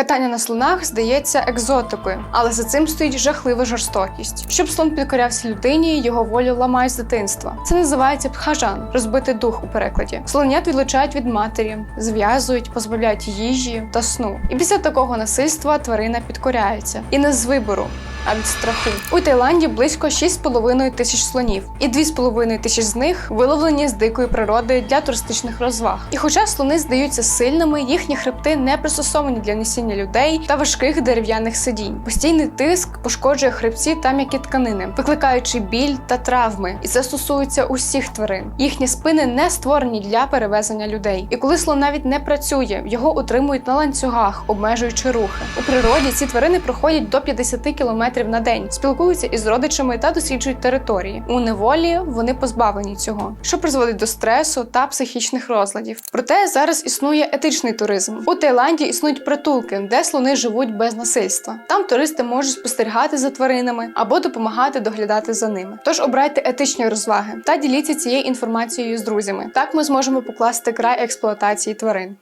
Катання на слонах здається екзотикою, але за цим стоїть жахлива жорстокість. Щоб слон підкорявся людині, його волю ламають з дитинства. Це називається пхажан, розбитий дух у перекладі. Слонят відлучають від матері, зв'язують, позбавляють їжі та сну. І після такого насильства тварина підкоряється. І не з вибору. А від страху у Таїланді близько 6,5 тисяч слонів, і 2,5 тисяч з них виловлені з дикої природи для туристичних розваг. І хоча слони здаються сильними, їхні хребти не пристосовані для несіння людей та важких дерев'яних сидінь. Постійний тиск пошкоджує хребці та м'які тканини, викликаючи біль та травми. І це стосується усіх тварин. Їхні спини не створені для перевезення людей. І коли слон навіть не працює, його утримують на ланцюгах, обмежуючи рухи. У природі ці тварини проходять до 50 км на день, спілкуються із родичами та досліджують території. У неволі вони позбавлені цього, що призводить до стресу та психічних розладів. Проте зараз існує етичний туризм. У Таїланді існують притулки, де слони живуть без насильства. Там туристи можуть спостерігати за тваринами або допомагати доглядати за ними. Тож обирайте етичні розваги та діліться цією інформацією з друзями. Так ми зможемо покласти край експлуатації тварин.